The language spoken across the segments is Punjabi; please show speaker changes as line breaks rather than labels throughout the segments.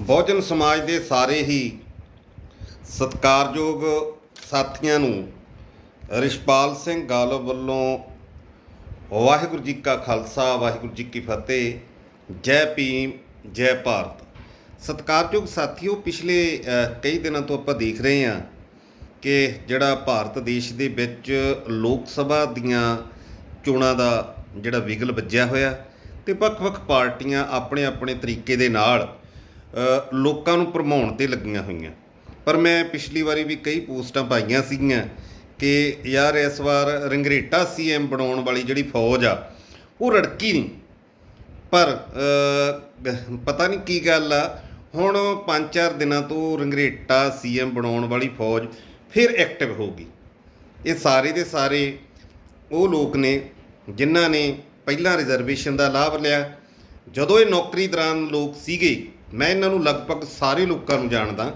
ਬਹੁਜਨ ਸਮਾਜ ਦੇ ਸਾਰੇ ਹੀ ਸਤਿਕਾਰਯੋਗ ਸਾਥੀਆਂ ਨੂੰ ਰਿਸ਼ਪਾਲ ਸਿੰਘ ਗਾਲਬ ਵੱਲੋਂ ਵਾਹਿਗੁਰੂ ਜੀ ਕਾ ਖਾਲਸਾ, ਵਾਹਿਗੁਰੂ ਜੀ ਕੀ ਫਤਿਹ, ਜੈ ਭੀਮ, ਜੈ ਭਾਰਤ। ਸਤਿਕਾਰਯੋਗ ਸਾਥੀਓ, ਪਿਛਲੇ ਕਈ ਦਿਨਾਂ ਤੋਂ ਆਪਾਂ ਦੇਖ ਰਹੇ ਹਾਂ ਕਿ ਜਿਹੜਾ ਭਾਰਤ ਦੇਸ਼ ਦੇ ਵਿੱਚ ਲੋਕ ਸਭਾ ਦੀਆਂ ਚੋਣਾਂ ਦਾ ਜਿਹੜਾ ਵਿਗਲ ਵੱਜਿਆ ਹੋਇਆ ਤੇ ਵੱਖ-ਵੱਖ ਪਾਰਟੀਆਂ ਆਪਣੇ-ਆਪਣੇ ਤਰੀਕੇ ਦੇ ਨਾਲ ਲੋਕਾਂ ਨੂੰ ਭਰਮਾਉਣ ਤੇ ਲੱਗੀਆਂ ਹੋਈਆਂ। ਪਰ ਮੈਂ ਪਿਛਲੀ ਵਾਰੀ ਵੀ ਕਈ ਪੋਸਟਾਂ ਪਾਈਆਂ ਸੀਗੀਆਂ ਕਿ ਯਾਰ ਇਸ ਵਾਰ ਰੰਗਰੇਟਾ ਸੀਐਮ ਬਣਾਉਣ ਵਾਲੀ ਜਿਹੜੀ ਫੌਜ ਆ, ਉਹ ਰੜਕੀ ਨਹੀਂ। ਪਰ ਪਤਾ ਨਹੀਂ ਕੀ ਗੱਲ ਆ, ਹੁਣ 5-4 ਦਿਨਾਂ ਤੋਂ ਰੰਗਰੇਟਾ ਸੀਐਮ ਬਣਾਉਣ ਵਾਲੀ ਫੌਜ ਫਿਰ ਐਕਟਿਵ ਹੋ ਗਈ। ਇਹ ਸਾਰੇ ਦੇ ਸਾਰੇ ਉਹ ਲੋਕ ਨੇ ਜਿਨ੍ਹਾਂ ਨੇ ਪਹਿਲਾਂ ਰਿਜ਼ਰਵੇਸ਼ਨ ਦਾ ਲਾਭ ਲਿਆ। ਜਦੋਂ ਇਹ ਨੌਕਰੀ ਦੌਰਾਨ ਲੋਕ ਸੀਗੇ ਮੈਂ ਇਹਨਾਂ ਨੂੰ ਲਗਭਗ ਸਾਰੇ ਲੋਕਾਂ ਨੂੰ ਜਾਣਦਾ।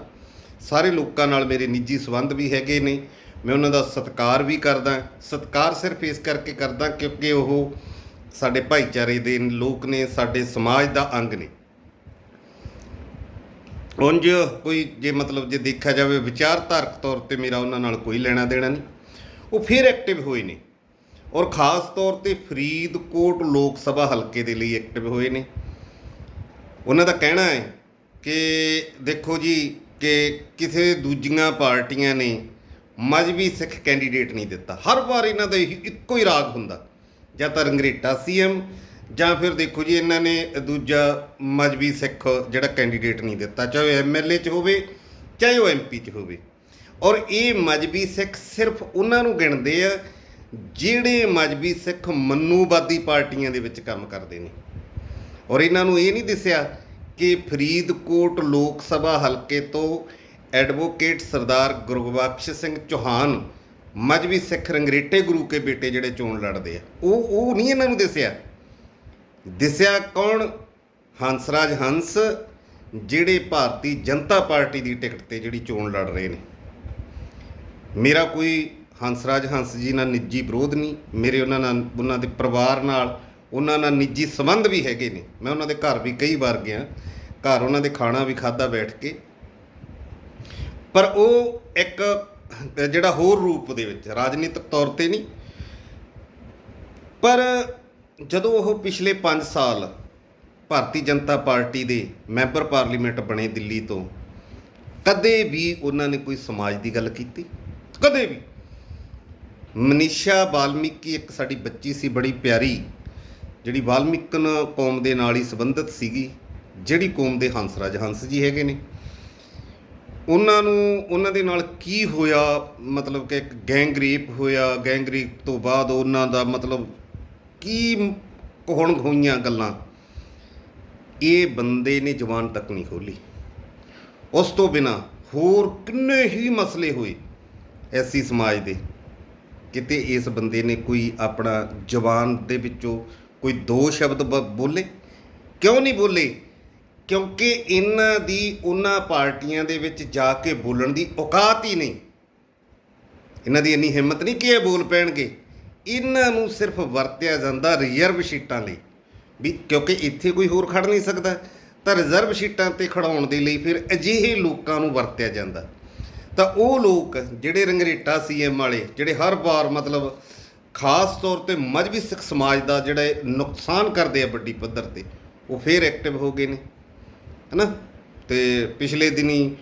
ਸਾਰੇ ਲੋਕਾਂ ਨਾਲ ਮੇਰੇ ਨਿੱਜੀ ਸੰਬੰਧ ਵੀ ਹੈਗੇ ਨੇ। ਮੈਂ ਉਹਨਾਂ ਦਾ ਸਤਿਕਾਰ ਵੀ ਕਰਦਾ। ਸਤਿਕਾਰ ਸਿਰਫ ਇਸ ਕਰਕੇ ਕਰਦਾ ਕਿਉਂਕਿ ਉਹ ਸਾਡੇ ਭਾਈਚਾਰੇ ਦੇ ਲੋਕ ਨੇ, ਸਾਡੇ ਸਮਾਜ ਦਾ ਅੰਗ ਨੇ। ਉਂਝ ਕੋਈ ਜੇ ਮਤਲਬ ਜੇ ਦੇਖਿਆ ਜਾਵੇ ਵਿਚਾਰਧਾਰਕ ਤੌਰ ਤੇ ਮੇਰਾ ਉਹਨਾਂ ਨਾਲ ਕੋਈ ਲੈਣਾ ਦੇਣਾ ਨਹੀਂ। ਉਹ ਫਿਰ ਐਕਟਿਵ ਹੋਏ ਨੇ। ਔਰ ਖਾਸ ਤੌਰ ਤੇ ਫਰੀਦਕੋਟ ਲੋਕ ਸਭਾ ਹਲਕੇ ਦੇ ਲਈ ਐਕਟਿਵ ਹੋਏ ਨੇ। ਉਹਨਾਂ ਦਾ ਕਹਿਣਾ ਹੈ ਕਿ ਦੇਖੋ ਜੀ ਕਿ ਕਿਸੇ ਦੂਜੀਆਂ ਪਾਰਟੀਆਂ ਨੇ ਮਜਬੀ ਸਿੱਖ ਕੈਂਡੀਡੇਟ ਨਹੀਂ ਦਿੱਤਾ। ਹਰ ਵਾਰ ਇਹਨਾਂ ਦਾ ਇੱਕੋ ਹੀ ਰਾਗ ਹੁੰਦਾ। ਜਾਂ ਤਾਂ ਰੰਗਰੇਟਾ ਸੀਐਮ ਜਾਂ ਫਿਰ ਦੇਖੋ ਜੀ ਇਹਨਾਂ ਨੇ ਦੂਜਾ ਮਜਬੀ ਸਿੱਖ ਜਿਹੜਾ ਕੈਂਡੀਡੇਟ ਨਹੀਂ ਦਿੱਤਾ, ਚਾਹੇ ਉਹ ਐਮਐਲਏ ਚ ਹੋਵੇ, ਚਾਹੇ ਉਹ ਐਮਪੀ ਚ ਹੋਵੇ। ਔਰ ਇਹ ਮਜਬੀ ਸਿੱਖ ਸਿਰਫ ਉਹਨਾਂ ਨੂੰ ਗਿਣਦੇ ਆ ਜਿਹੜੇ ਮਜਬੀ ਸਿੱਖ ਮੰਨੂਵਾਦੀ ਪਾਰਟੀਆਂ ਦੇ ਵਿੱਚ ਕੰਮ ਕਰਦੇ ਨੇ। ਔਰ ਇਹਨਾਂ ਨੂੰ ਇਹ ਨਹੀਂ ਦਿਸਿਆ ਕਿ ਫਰੀਦਕੋਟ ਲੋਕ ਸਭਾ ਹਲਕੇ ਤੋਂ ਐਡਵੋਕੇਟ ਸਰਦਾਰ ਗੁਰਬਖਸ਼ ਸਿੰਘ ਚੌਹਾਨ ਮਜਬੀ ਸਿੱਖ ਰੰਗਰੇਟੇ ਗੁਰੂ ਕੇ ਬੇਟੇ ਜਿਹੜੇ ਚੋਣ ਲੜਦੇ ਆ। ਉਹ ਉਹ ਨਹੀਂ ਇਹਨਾਂ ਨੂੰ ਦਿਸਿਆ। ਦਿਸਿਆ ਕੌਣ? ਹੰਸਰਾਜ ਹੰਸ, ਜਿਹੜੇ ਭਾਰਤੀ ਜਨਤਾ ਪਾਰਟੀ ਦੀ ਟਿਕਟ ਤੇ ਜਿਹੜੀ ਚੋਣ ਲੜ ਰਹੇ ਨੇ। ਮੇਰਾ ਕੋਈ ਹੰਸਰਾਜ ਹੰਸ ਜੀ ਨਾਲ ਨਿੱਜੀ ਵਿਰੋਧ ਨਹੀਂ। ਮੇਰੇ ਉਹਨਾਂ ਨਾਲ, ਉਹਨਾਂ ਦੇ ਪਰਿਵਾਰ ਨਾਲ ਉਹਨਾਂ ਨਾਲ ਨਿੱਜੀ ਸੰਬੰਧ ਵੀ ਹੈਗੇ ਨੇ। ਮੈਂ ਉਹਨਾਂ ਦੇ ਘਰ ਵੀ ਕਈ ਵਾਰ ਗਿਆ। ਘਰ ਉਹਨਾਂ ਦੇ ਖਾਣਾ ਵੀ ਖਾਦਾ ਬੈਠ ਕੇ। ਪਰ ਉਹ ਇੱਕ, ਜਿਹੜਾ ਹੋਰ ਰੂਪ ਦੇ ਵਿੱਚ, ਰਾਜਨੀਤਿਕ ਤੌਰ ਤੇ ਨਹੀਂ। ਪਰ ਜਦੋਂ ਉਹ ਪਿਛਲੇ 5 ਸਾਲ ਭਾਰਤੀ ਜਨਤਾ ਪਾਰਟੀ ਦੇ ਮੈਂਬਰ ਪਾਰਲੀਮੈਂਟ ਬਣੇ ਦਿੱਲੀ ਤੋਂ, ਕਦੇ ਵੀ ਉਹਨਾਂ ਨੇ ਕੋਈ ਸਮਾਜ ਦੀ ਗੱਲ ਕੀਤੀ? ਕਦੇ ਵੀ? ਮਨੀਸ਼ਾ ਬਾਲਮੀਕੀ ਇੱਕ ਸਾਡੀ ਬੱਚੀ ਸੀ, ਬੜੀ ਪਿਆਰੀ। ਜਿਹੜੀ ਵਾਲਮੀਕਨ ਕੌਮ ਦੇ ਨਾਲ ਹੀ ਸੰਬੰਧਿਤ ਸੀਗੀ, ਜਿਹੜੀ ਕੌਮ ਦੇ ਹੰਸਰਾਜ ਹੰਸ ਜੀ ਹੈਗੇ ਨੇ, ਉਹਨਾਂ ਨੂੰ, ਉਹਨਾਂ ਦੇ ਨਾਲ ਕੀ ਹੋਇਆ, ਮਤਲਬ ਕਿ ਇੱਕ ਗੈਂਗ ਰੇਪ ਹੋਇਆ ਗੈਂਗ ਰੇਪ ਤੋਂ ਬਾਅਦ ਉਹਨਾਂ ਦਾ ਮਤਲਬ ਕੀ ਹੁਣ ਹੋਈਆਂ ਗੱਲਾਂ, ਇਹ ਬੰਦੇ ਨੇ ਜ਼ਬਾਨ ਤੱਕ ਨਹੀਂ ਖੋਲੀ ਉਸ ਤੋਂ ਬਿਨਾ ਹੋਰ ਕਿੰਨੇ ਹੀ ਮਸਲੇ ਹੋਏ ਐਸੀ ਸਮਾਜ ਦੇ, ਕਿਤੇ ਇਸ ਬੰਦੇ ਨੇ ਕੋਈ ਆਪਣਾ ਜ਼ਬਾਨ ਦੇ ਵਿੱਚੋਂ ਕੋਈ ਦੋ ਸ਼ਬਦ ਬ- ਬੋਲੇ? ਕਿਉਂ ਨਹੀਂ ਬੋਲੇ? ਕਿਉਂਕਿ ਇਹਨਾਂ ਦੀ ਉਹਨਾਂ ਪਾਰਟੀਆਂ ਦੇ ਵਿੱਚ ਜਾ ਕੇ ਬੋਲਣ ਦੀ ਔਕਾਤ ਹੀ ਨਹੀਂ। ਇਹਨਾਂ ਦੀ ਇੰਨੀ ਹਿੰਮਤ ਨਹੀਂ ਕਿ ਇਹ ਬੋਲ ਪੈਣਗੇ। ਇਹਨਾਂ ਨੂੰ ਸਿਰਫ ਵਰਤਿਆ ਜਾਂਦਾ ਰਿਜ਼ਰਵ ਸੀਟਾਂ ਲਈ। ਵੀ ਕਿਉਂਕਿ ਇੱਥੇ ਕੋਈ ਹੋਰ ਖੜ ਨਹੀਂ ਸਕਦਾ, ਤਾਂ ਰਿਜ਼ਰਵ ਸੀਟਾਂ ਤੇ ਖੜਾਉਣ ਦੇ ਲਈ ਫਿਰ ਅਜਿਹੇ ਲੋਕਾਂ ਨੂੰ ਵਰਤਿਆ ਜਾਂਦਾ। ਤਾਂ ਉਹ ਲੋਕ ਜਿਹੜੇ ਰੰਗਰੇਟਾ ਸੀਐਮ ਵਾਲੇ, ਜਿਹੜੇ ਹਰ ਵਾਰ ਮਤਲਬ ਖਾਸ ਤੌਰ ਤੇ ਮਜਬੀ ਸਿੱਖ ਸਮਾਜ ਦਾ ਜਿਹੜਾ ਇਹ ਨੁਕਸਾਨ ਕਰਦੇ ਆ ਵੱਡੀ ਪੱਧਰ ਤੇ, ਉਹ ਫੇਰ ਐਕਟਿਵ ਹੋ ਗਏ ਨੇ, ਹਨਾ? ਤੇ ਪਿਛਲੇ ਦਿਨੀ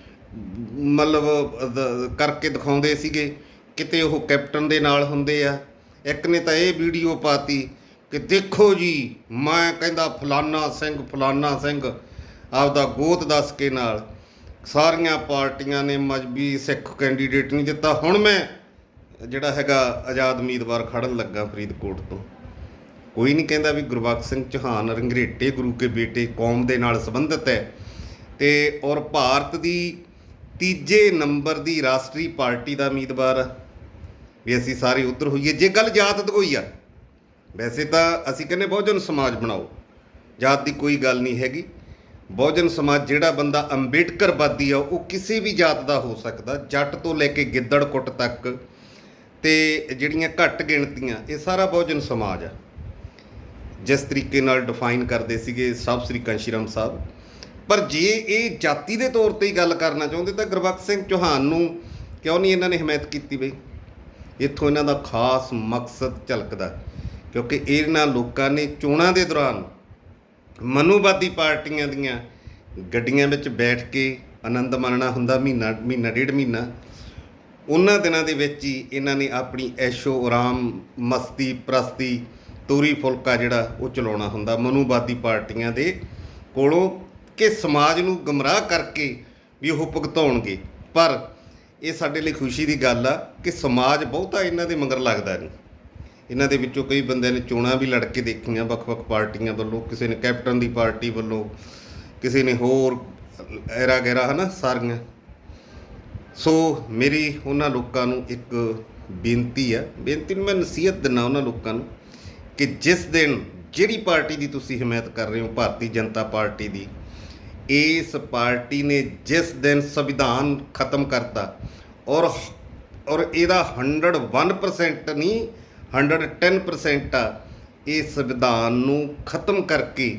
ਮਤਲਬ ਕਰਕੇ ਦਿਖਾਉਂਦੇ ਸੀਗੇ, ਕਿਤੇ ਉਹ ਕੈਪਟਨ ਦੇ ਨਾਲ ਹੁੰਦੇ ਆ। ਇੱਕ ਨੇ ਤਾਂ ਇਹ ਵੀਡੀਓ ਪਾਤੀ ਕਿ ਦੇਖੋ ਜੀ, ਮੈਂ ਕਹਿੰਦਾ ਫਲਾਨਾ ਸਿੰਘ ਫਲਾਨਾ ਸਿੰਘ, ਆਪਦਾ ਗੋਤ ਦੱਸ ਕੇ ਨਾਲ ਸਾਰੀਆਂ ਪਾਰਟੀਆਂ ਨੇ ਮਜਬੀ ਸਿੱਖ ਕੈਂਡੀਡੇਟ ਨਹੀਂ ਦਿੱਤਾ। ਹੁਣ ਮੈਂ ਜਿਹੜਾ ਹੈਗਾ ਆਜ਼ਾਦ ਉਮੀਦਵਾਰ ਖੜਨ ਲੱਗਾ ਫਰੀਦਕੋਟ ਤੋਂ। ਕੋਈ ਨਹੀਂ ਕਹਿੰਦਾ ਵੀ ਗੁਰਬਖਸ਼ ਸਿੰਘ ਚੌਹਾਨ ਰੰਗਰੇਟੇ, ਗੁਰੂ ਕੇ ਬੇਟੇ ਕੌਮ ਦੇ ਨਾਲ ਸੰਬੰਧਿਤ ਹੈ। ਤੇ ਔਰ ਭਾਰਤ ਦੀ ਤੀਜੇ ਨੰਬਰ ਦੀ ਰਾਸ਼ਟਰੀ ਪਾਰਟੀ ਦਾ ਉਮੀਦਵਾਰ ਵੀ ਅਸੀਂ ਸਾਰੇ ਉਧਰ ਹੋਈਏ। ਜੇ ਗੱਲ ਜਾਤ ਦੀ ਹੋਈ ਆ, ਵੈਸੇ ਤਾਂ ਅਸੀਂ ਕਹਿੰਦੇ ਬਹੁਜਨ ਸਮਾਜ ਬਣਾਓ। ਜਾਤ ਦੀ ਕੋਈ ਗੱਲ ਨਹੀਂ ਹੈਗੀ। ਬਹੁਜਨ ਸਮਾਜ ਜਿਹੜਾ ਬੰਦਾ ਅੰਬੇਡਕਰਵਾਦੀ ਆ, ਉਹ ਕਿਸੇ ਵੀ ਜਾਤ ਦਾ ਹੋ ਸਕਦਾ। ਜੱਟ ਤੋਂ ਲੈ ਕੇ ਗਿੱਦੜ ਕੁੱਟ ਤੱਕ ਤੇ ਜਿਹੜੀਆਂ ਘੱਟ ਗਿਣਤੀਆਂ, ਇਹ ਸਾਰਾ ਬਹੁਜਨ ਸਮਾਜ ਆ। ਜਿਸ ਤਰੀਕੇ ਨਾਲ ਡਿਫਾਈਨ ਕਰਦੇ ਸੀਗੇ ਸਭ ਸ੍ਰੀ ਕਾਂਸ਼ੀਰਾਮ ਸਾਹਿਬ। ਪਰ ਜੇ ਇਹ ਜਾਤੀ ਦੇ ਤੌਰ ਤੇ ਹੀ ਗੱਲ ਕਰਨਾ ਚਾਹੁੰਦੇ ਤਾਂ ਗੁਰਬਖਸ਼ ਸਿੰਘ ਚੌਹਾਨ ਨੂੰ ਕਿਉਂ ਨਹੀਂ ਇਹਨਾਂ ਨੇ ਹਮਾਇਤ ਕੀਤੀ ਬਈ? ਇੱਥੋਂ ਇਹਨਾਂ ਦਾ ਖਾਸ ਮਕਸਦ ਝਲਕਦਾ ਕਿਉਂਕਿ ਇਹਨਾਂ ਲੋਕਾਂ ਨੇ ਚੋਣਾਂ ਦੇ ਦੌਰਾਨ ਮਨੂਵਾਦੀ ਪਾਰਟੀਆਂ ਦੀਆਂ ਗੱਡੀਆਂ ਵਿੱਚ ਬੈਠ ਕੇ ਆਨੰਦ ਮਾਣਨਾ ਹੁੰਦਾ, ਮਹੀਨਾ ਮਹੀਨਾ, ਡੇਢ ਮਹੀਨਾ। ਉਹਨਾਂ ਦਿਨਾਂ ਦੇ ਵਿੱਚ ਹੀ ਇਹਨਾਂ ਨੇ ਆਪਣੀ ਐਸ਼ੋ ਆਰਾਮ ਮਸਤੀ, ਪ੍ਰਸਤੀ, ਤੋਰੀ ਫੁਲਕਾ ਜਿਹੜਾ ਉਹ ਚਲਾਉਣਾ ਹੁੰਦਾ, ਮਨੂਵਾਦੀ ਪਾਰਟੀਆਂ ਦੇ ਕੋਲੋਂ ਕਿ ਸਮਾਜ ਨੂੰ ਗਮਰਾਹ ਕਰਕੇ ਵੀ ਉਹ ਭੁਗਤਾਉਣਗੇ। ਪਰ ਇਹ ਸਾਡੇ ਲਈ ਖੁਸ਼ੀ ਦੀ ਗੱਲ ਆ ਕਿ ਸਮਾਜ ਬਹੁਤਾ ਇਹਨਾਂ ਦੇ ਮਗਰ ਲੱਗਦਾ ਨਹੀਂ। ਇਹਨਾਂ ਦੇ ਵਿੱਚੋਂ ਕਈ ਬੰਦਿਆਂ ਨੇ ਚੋਣਾਂ ਵੀ ਲੜ ਕੇ ਦੇਖੀਆਂ, ਵੱਖ-ਵੱਖ ਪਾਰਟੀਆਂ ਵੱਲੋਂ, ਕਿਸੇ ਨੇ ਕੈਪਟਨ ਦੀ ਪਾਰਟੀ ਵੱਲੋਂ, ਕਿਸੇ ਨੇ ਹੋਰ ਐਰਾ ਗੈਰਾ ਹਨਾ ਸਾਰੀਆਂ। ਸੋ ਮੇਰੀ ਉਹਨਾਂ ਲੋਕਾਂ ਨੂੰ ਇੱਕ ਬੇਨਤੀ ਹੈ, ਬੇਨਤੀ ਨੂੰ ਮੈਂ ਨਸੀਹਤ ਦਿੰਦਾ ਉਹਨਾਂ ਲੋਕਾਂ ਨੂੰ ਕਿ ਜਿਸ ਦਿਨ ਜਿਹੜੀ ਪਾਰਟੀ ਦੀ ਤੁਸੀਂ ਹਮਾਇਤ ਕਰ ਰਹੇ ਹੋ, ਭਾਰਤੀ ਜਨਤਾ ਪਾਰਟੀ ਦੀ, ਇਸ ਪਾਰਟੀ ਨੇ ਜਿਸ ਦਿਨ ਸੰਵਿਧਾਨ ਖਤਮ ਕਰਤਾ ਔਰ ਔਰ ਇਹਦਾ 101% ਨਹੀਂ 110% ਆ, ਇਹ ਸੰਵਿਧਾਨ ਨੂੰ ਖਤਮ ਕਰਕੇ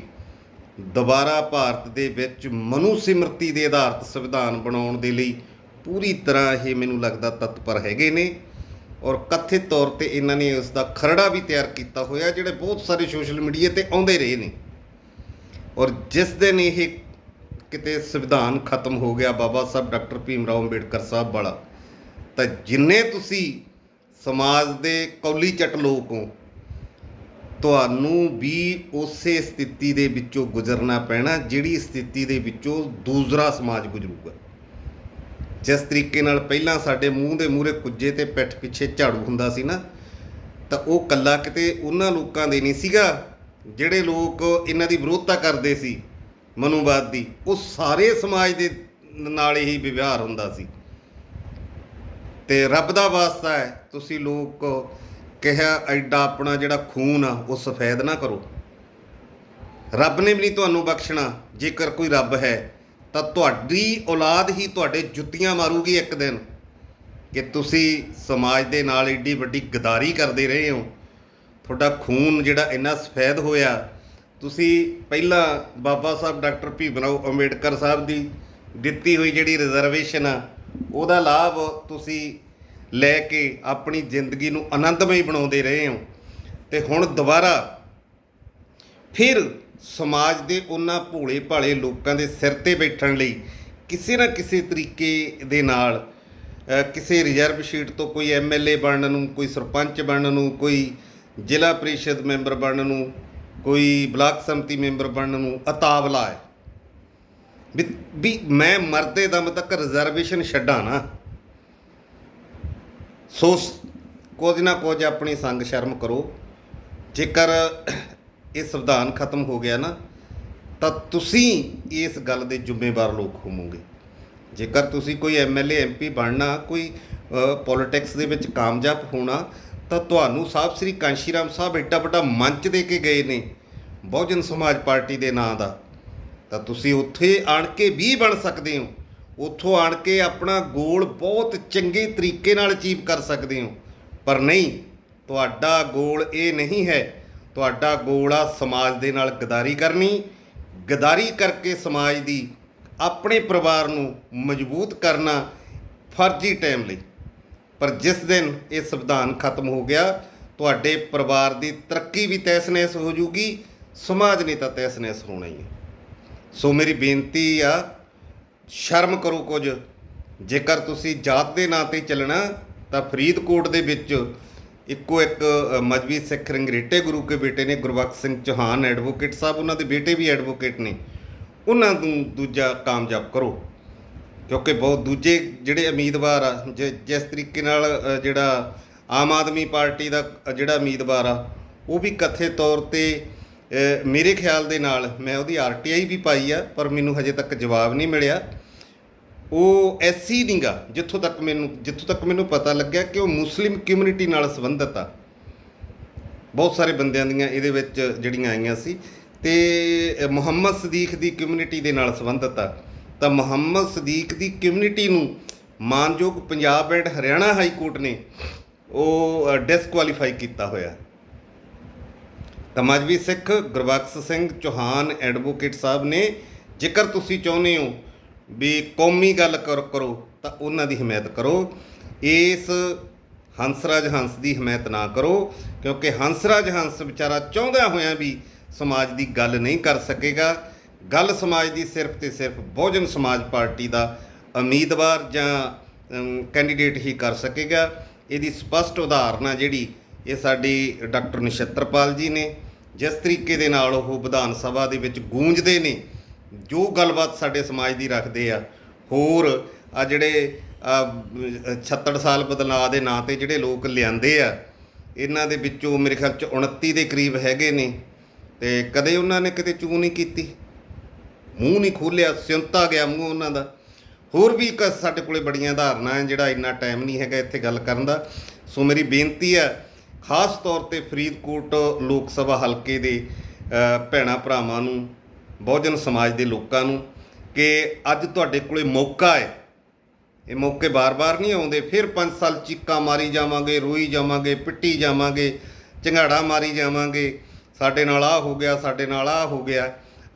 ਦੁਬਾਰਾ ਭਾਰਤ ਦੇ ਵਿੱਚ ਮਨੂ ਸਿਮਰਤੀ ਦੇ ਆਧਾਰਿਤ ਸੰਵਿਧਾਨ ਬਣਾਉਣ ਦੇ ਲਈ ਪੂਰੀ ਤਰ੍ਹਾਂ ਇਹ ਮੈਨੂੰ ਲੱਗਦਾ ਤਤਪਰ ਹੈਗੇ ਨੇ ਔਰ ਕਥਿਤ ਤੌਰ ਤੇ ਇਹਨਾਂ ਨੇ ਉਸ ਦਾ ਖਰੜਾ ਵੀ ਤਿਆਰ ਕੀਤਾ ਹੋਇਆ, ਜਿਹੜੇ ਬਹੁਤ ਸਾਰੇ ਸੋਸ਼ਲ ਮੀਡੀਆ ਤੇ ਆਉਂਦੇ ਰਹੇ ਨੇ। ਔਰ ਜਿਸ ਦਿਨ ਇਹ ਕਿਤੇ ਸੰਵਿਧਾਨ ਖਤਮ ਹੋ ਗਿਆ ਬਾਬਾ ਸਾਹਿਬ ਡਾਕਟਰ ਭੀਮ ਰਾਓ ਅੰਬੇਡਕਰ ਸਾਹਿਬ ਵਾਲਾ, ਤਾਂ ਜਿੰਨੇ ਤੁਸੀਂ ਸਮਾਜ ਦੇ ਕੌਲੀ ਚੱਟ ਲੋਕ ਹੋ, ਤੁਹਾਨੂੰ ਵੀ ਉਸੇ ਸਥਿਤੀ ਦੇ ਵਿੱਚੋਂ ਗੁਜ਼ਰਨਾ ਪੈਣਾ, ਜਿਹੜੀ ਸਥਿਤੀ ਦੇ ਵਿੱਚੋਂ ਦੂਸਰਾ ਸਮਾਜ ਗੁਜ਼ਰੂਗਾ। ਜਿਸ ਤਰੀਕੇ ਨਾਲ ਪਹਿਲਾਂ ਸਾਡੇ ਮੂੰਹ ਦੇ ਮੂਹਰੇ ਕੁੱਜੇ ਤੇ ਪਿੱਠ ਪਿੱਛੇ ਝਾੜੂ ਹੁੰਦਾ ਸੀ ਨਾ, ਤਾਂ ਉਹ ਕੱਲਾ ਕਿਤੇ ਉਹਨਾਂ ਲੋਕਾਂ ਦੇ ਨਹੀਂ ਸੀਗਾ, ਜਿਹੜੇ ਲੋਕ ਇਹਨਾਂ ਦੀ ਵਿਰੋਧਤਾ ਕਰਦੇ ਸੀ ਮਨੂਵਾਦ ਦੀ, ਉਹ ਸਾਰੇ ਸਮਾਜ ਦੇ ਨਾਲ ਹੀ ਵਿਵਹਾਰ ਹੁੰਦਾ ਸੀ। ਤੇ ਰੱਬ ਦਾ ਵਾਸਤਾ ਹੈ, ਤੁਸੀਂ ਲੋਕ ਕਿਹਾ ਐਡਾ ਆਪਣਾ ਜਿਹੜਾ ਖੂਨ ਆ, ਉਹ ਸਫੈਦ ਨਾ ਕਰੋ। ਰੱਬ ਨੇ ਵੀ ਨਹੀਂ ਤੁਹਾਨੂੰ ਬਖਸ਼ਣਾ, ਜੇਕਰ ਕੋਈ ਰੱਬ ਹੈ ਤਾਂ ਤੁਹਾਡੀ ਔਲਾਦ ਹੀ ਤੁਹਾਡੇ ਜੁੱਤੀਆਂ ਮਾਰੂਗੀ ਇੱਕ ਦਿਨ ਕਿ ਤੁਸੀਂ ਸਮਾਜ ਦੇ ਨਾਲ ਏਡੀ ਵੱਡੀ ਗਦਾਰੀ ਕਰਦੇ ਰਹੇ ਹੋ। ਤੁਹਾਡਾ ਖੂਨ ਜਿਹੜਾ ਇੰਨਾ ਸਫੈਦ ਹੋਇਆ, ਤੁਸੀਂ ਪਹਿਲਾਂ ਬਾਬਾ ਸਾਹਿਬ ਡਾਕਟਰ ਭੀਮ ਰਾਓ ਅੰਬੇਡਕਰ ਸਾਹਿਬ ਦੀ ਦਿੱਤੀ ਹੋਈ ਜਿਹੜੀ ਰਿਜ਼ਰਵੇਸ਼ਨ ਆ, ਉਹਦਾ ਲਾਭ ਤੁਸੀਂ ਲੈ ਕੇ ਆਪਣੀ ਜ਼ਿੰਦਗੀ ਨੂੰ ਆਨੰਦਮਈ ਬਣਾਉਂਦੇ ਰਹੇ ਹੋ। ਤੇ ਹੁਣ ਦੁਬਾਰਾ ਫਿਰ ਸਮਾਜ ਦੇ ਉਹਨਾਂ ਭੋਲੇ ਭਾਲੇ ਲੋਕਾਂ ਦੇ ਸਿਰ ਤੇ ਬੈਠਣ ਲਈ ਕਿਸੇ ਨਾ ਕਿਸੇ ਤਰੀਕੇ ਦੇ ਨਾਲ ਕਿਸੇ ਰਿਜ਼ਰਵ ਸ਼ੀਟ ਤੋਂ ਕੋਈ ਐਮਐਲਏ ਬਣਨ ਨੂੰ, ਕੋਈ ਸਰਪੰਚ ਬਣਨ ਨੂੰ, ਕੋਈ ਜ਼ਿਲ੍ਹਾ ਪ੍ਰੀਸ਼ਦ ਮੈਂਬਰ ਬਣਨ ਨੂੰ, ਕੋਈ ਬਲਾਕ ਸੰਮਤੀ ਮੈਂਬਰ ਬਣਨ ਨੂੰ ਅਤਾਵਲਾ ਹੈ। ਵੀ ਮੈਂ ਮਰਦੇ ਦਮ ਤੱਕ ਰਿਜ਼ਰਵੇਸ਼ਨ ਛੱਡਾਂ ਨਾ। ਸੋ ਕੁਝ ਨਾ ਕੁਝ ਆਪਣੀ ਸੰਗ ਸ਼ਰਮ ਕਰੋ। ਜੇਕਰ ਇਹ ਸੰਵਿਧਾਨ ਖਤਮ ਹੋ ਗਿਆ ਨਾ, ਤਾਂ ਤੁਸੀਂ ਇਸ ਗੱਲ ਦੇ ਜ਼ਿੰਮੇਵਾਰ ਲੋਕ ਹੋਵੋਗੇ। ਜੇਕਰ ਤੁਸੀਂ ਕੋਈ ਐਮਐਲਏ ਐਮਪੀ ਬਣਨਾ, ਕੋਈ ਪੋਲਿਟਿਕਸ ਦੇ ਵਿੱਚ ਕਾਮਯਾਬ ਹੋਣਾ, ਤਾਂ ਤੁਹਾਨੂੰ ਸਾਹਿਬ ਸ੍ਰੀ ਕਾਂਸ਼ੀਰਾਮ ਸਾਹਿਬ ਏਡਾ ਵੱਡਾ ਮੰਚ ਦੇ ਕੇ ਗਏ ਨੇ, ਬਹੁਜਨ ਸਮਾਜ ਪਾਰਟੀ ਦੇ ਨਾਂ ਦਾ। ਤਾਂ ਤੁਸੀਂ ਉੱਥੇ ਆਣ ਕੇ ਵੀ ਬਣ ਸਕਦੇ ਹੋ। ਉੱਥੋਂ ਆਣ ਕੇ ਆਪਣਾ ਗੋਲ ਬਹੁਤ ਚੰਗੇ ਤਰੀਕੇ ਨਾਲ ਅਚੀਵ ਕਰ ਸਕਦੇ ਹੋ। ਪਰ ਨਹੀਂ, ਤੁਹਾਡਾ ਗੋਲ ਇਹ ਨਹੀਂ ਹੈ ਤੁਹਾਡਾ ਗੋਲ ਆ ਸਮਾਜ ਦੇ ਨਾਲ ਗਦਾਰੀ ਕਰਨੀ, ਗਦਾਰੀ ਕਰਕੇ ਸਮਾਜ ਦੀ ਆਪਣੇ ਪਰਿਵਾਰ ਨੂੰ ਮਜ਼ਬੂਤ ਕਰਨਾ ਫਰਜ਼ੀ ਟਾਈਮ ਲਈ। ਪਰ ਜਿਸ ਦਿਨ ਇਹ ਸੰਵਿਧਾਨ ਖਤਮ ਹੋ ਗਿਆ, ਤੁਹਾਡੇ ਪਰਿਵਾਰ ਦੀ ਤਰੱਕੀ ਵੀ ਤੈਸ-ਨੈਸ ਹੋ ਜੂਗੀ ਸਮਾਜ ਨੇ ਤਾਂ ਤੈਸ-ਨੈਸ ਹੋਣਾ ਹੀ ਹੈ। ਸੋ ਮੇਰੀ ਬੇਨਤੀ ਆ, ਸ਼ਰਮ ਕਰੋ ਕੁਝ। ਜੇਕਰ ਤੁਸੀਂ ਜਾਤ ਦੇ ਨਾਂ ਤੇ ਚੱਲਣਾ, ਤਾਂ ਫਰੀਦਕੋਟ ਦੇ ਵਿੱਚ ਇੱਕੋ ਇੱਕ ਮਜਬੀ ਸਿੱਖ ਰੰਗਰੇਟੇ ਗੁਰੂ ਕੇ ਬੇਟੇ ਨੇ ਗੁਰਬਖਸ਼ ਸਿੰਘ ਚੌਹਾਨ ਐਡਵੋਕੇਟ ਸਾਹਿਬ, ਉਹਨਾਂ ਦੇ ਬੇਟੇ ਵੀ ਐਡਵੋਕੇਟ ਨੇ। ਉਹਨਾਂ ਨੂੰ ਦੂਜਾ ਕਾਮਯਾਬ ਕਰੋ, ਕਿਉਂਕਿ ਬਹੁਤ ਦੂਜੇ ਜਿਹੜੇ ਉਮੀਦਵਾਰ ਆ, ਜਿ- ਜਿਸ ਤਰੀਕੇ ਨਾਲ ਜਿਹੜਾ ਆਮ ਆਦਮੀ ਪਾਰਟੀ ਦਾ ਜਿਹੜਾ ਉਮੀਦਵਾਰ ਆ, ਉਹ ਵੀ ਕਥਿਤ ਤੌਰ ਤੇ ਮੇਰੇ ਖਿਆਲ ਦੇ ਨਾਲ, ਮੈਂ ਉਹਦੀ ਆਰਟੀਆਈ ਵੀ ਪਾਈ ਆ, ਪਰ ਮੈਨੂੰ ਹਜੇ ਤੱਕ ਜਵਾਬ ਨਹੀਂ ਮਿਲਿਆ। ਉਹ ਐਸੀ ਨਹੀਂਗਾ ਜਿੱਥੋਂ ਤੱਕ ਮੈਨੂੰ, ਜਿੱਥੋਂ ਤੱਕ ਮੈਨੂੰ ਪਤਾ ਲੱਗਿਆ ਕਿ ਉਹ ਮੁਸਲਿਮ ਕਮਿਊਨਿਟੀ ਨਾਲ ਸੰਬੰਧਿਤ ਆ। ਬਹੁਤ ਸਾਰੇ ਬੰਦਿਆਂ ਦੀਆਂ ਇਹਦੇ ਵਿੱਚ ਜਿਹੜੀਆਂ ਆਈਆਂ ਸੀ। ਤੇ ਮੁਹੰਮਦ ਸਦੀਕ ਦੀ ਕਮਿਊਨਿਟੀ ਦੇ ਨਾਲ ਸੰਬੰਧਿਤ ਆ। ਤਾਂ ਮੁਹੰਮਦ ਸਦੀਕ ਦੀ ਕਮਿਊਨਿਟੀ ਨੂੰ ਮਾਨਯੋਗ Punjab and Haryana high court ਨੇ ਉਹ ਡਿਸਕੁਆਲੀਫਾਈ ਕੀਤਾ ਹੋਇਆ। ਤਾਂ ਮਜਬੀ ਸਿੱਖ ਗੁਰਬਖਸ਼ ਸਿੰਘ ਚੌਹਾਨ ਐਡਵੋਕੇਟ ਸਾਹਿਬ ਨੇ, ਜੇਕਰ ਤੁਸੀਂ ਚਾਹੁੰਦੇ ਹੋ ਵੀ ਕੌਮੀ ਗੱਲ ਕਰ, ਕਰੋ ਤਾਂ ਉਹਨਾਂ ਦੀ ਹਮਾਇਤ ਕਰੋ। ਇਸ ਹੰਸਰਾਜ ਹੰਸ ਦੀ ਹਮਾਇਤ ਨਾ ਕਰੋ, ਕਿਉਂਕਿ ਹੰਸਰਾਜ ਹੰਸ ਵਿਚਾਰਾ ਚਾਹੁੰਦਾ ਹੋਇਆਂ ਵੀ ਸਮਾਜ ਦੀ ਗੱਲ ਨਹੀਂ ਕਰ ਸਕੇਗਾ। ਗੱਲ ਸਮਾਜ ਦੀ ਸਿਰਫ ਤੇ ਸਿਰਫ ਬਹੁਜਨ ਸਮਾਜ ਪਾਰਟੀ ਦਾ ਉਮੀਦਵਾਰ ਜਾਂ ਕੈਂਡੀਡੇਟ ਹੀ ਕਰ ਸਕੇਗਾ। ਇਹਦੀ ਸਪਸ਼ਟ ਉਦਾਹਰਨ ਆ ਜਿਹੜੀ ਇਹ ਸਾਡੀ ਡਾਕਟਰ ਨਛੱਤਰਪਾਲ ਜੀ ਨੇ। ਜਿਸ ਤਰੀਕੇ ਦੇ ਨਾਲ ਉਹ ਵਿਧਾਨ ਸਭਾ ਦੇ ਵਿੱਚ ਗੂੰਜਦੇ ਨੇ ਜੋ ਗੱਲਬਾਤ ਸਾਡੇ ਸਮਾਜ ਦੀ ਰੱਖਦੇ ਆ ਹੋਰ ਆ ਜਿਹੜੇ ਆ, ਛੱਤੜ ਸਾਲ ਬਦਲਾਅ ਦੇ ਨਾਂ ਤੇ ਜਿਹੜੇ ਲੋਕ ਲਿਆਂਦੇ ਆ ਇਹਨਾਂ ਦੇ ਵਿੱਚੋਂ ਮੇਰੇ ਖਿਆਲ ਚ 29 ਦੇ ਕਰੀਬ ਹੈਗੇ ਨੇ ਤੇ ਕਦੇ ਉਹਨਾਂ ਨੇ ਕਿਤੇ ਚੂ ਨਹੀਂ ਕੀਤੀ। ਮੂੰਹ ਨਹੀਂ ਖੋਲਿਆ ਸਿਉਂਤਾ ਗਿਆ ਮੂੰਹ ਉਹਨਾਂ ਦਾ। ਹੋਰ ਵੀ ਇੱਕ ਸਾਡੇ ਕੋਲੇ ਬੜੀਆਂ ਉਦਾਹਰਨਾਂ ਹੈ ਜਿਹੜਾ ਇੰਨਾ ਟਾਈਮ ਨਹੀਂ ਹੈਗਾ ਇੱਥੇ ਗੱਲ ਕਰਨ ਦਾ। ਸੋ ਮੇਰੀ ਬੇਨਤੀ ਹੈ ਖਾਸ ਤੌਰ ਤੇ ਫਰੀਦਕੋਟ ਲੋਕ ਸਭਾ ਹਲਕੇ ਦੇ ਅ, ਭੈਣਾਂ ਭਰਾਵਾਂ ਨੂੰ ਬਹੁਜਨ ਸਮਾਜ ਦੇ ਲੋਕਾਂ ਨੂੰ ਕਿ ਅੱਜ ਤੁਹਾਡੇ ਕੋਲੇ ਮੌਕਾ ਹੈ। ਇਹ ਮੌਕੇ ਬਾਰ-ਬਾਰ ਨਹੀਂ ਆਉਂਦੇ। ਫਿਰ 5 ਸਾਲ ਚੀਕਾਂ ਮਾਰੀ ਜਾਵਾਂਗੇ, ਰੋਈ ਜਾਵਾਂਗੇ, ਪਿੱਟੀ ਜਾਵਾਂਗੇ, ਝੰਗਾੜਾ ਮਾਰੀ ਜਾਵਾਂਗੇ। ਸਾਡੇ ਨਾਲ ਆ ਹੋ ਗਿਆ, ਸਾਡੇ ਨਾਲ ਆ ਹੋ ਗਿਆ।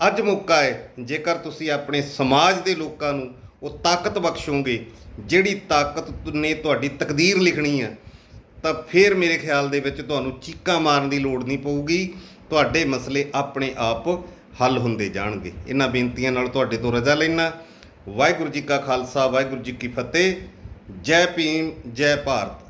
ਅੱਜ ਮੌਕਾ ਹੈ। ਜੇਕਰ ਤੁਸੀਂ ਆਪਣੇ ਸਮਾਜ ਦੇ ਲੋਕਾਂ ਨੂੰ ਉਹ ਤਾਕਤ ਬਖਸ਼ੋਗੇ, ਜਿਹੜੀ ਤਾਕਤ ਨੇ ਤੁਹਾਡੀ ਤਕਦੀਰ ਲਿਖਣੀ ਹੈ ਤਾਂ ਫਿਰ ਮੇਰੇ ਖਿਆਲ ਦੇ ਵਿੱਚ ਤੁਹਾਨੂੰ ਚੀਕਾਂ ਮਾਰਨ ਦੀ ਲੋੜ ਨਹੀਂ ਪਊਗੀ। ਤੁਹਾਡੇ ਮਸਲੇ ਆਪਣੇ ਆਪ ਹੱਲ ਹੁੰਦੇ ਜਾਣਗੇ। ਇਹਨਾਂ ਬੇਨਤੀਆਂ ਨਾਲ ਤੁਹਾਡੇ ਤੋਂ ਰਜਾ ਲੈਣਾ ਵਾਹਿਗੁਰੂ ਜੀ ਕਾ ਖਾਲਸਾ, ਵਾਹਿਗੁਰੂ ਜੀ ਕੀ ਫਤਿਹ। ਜੈ ਭੀਮ, ਜੈ ਭਾਰਤ।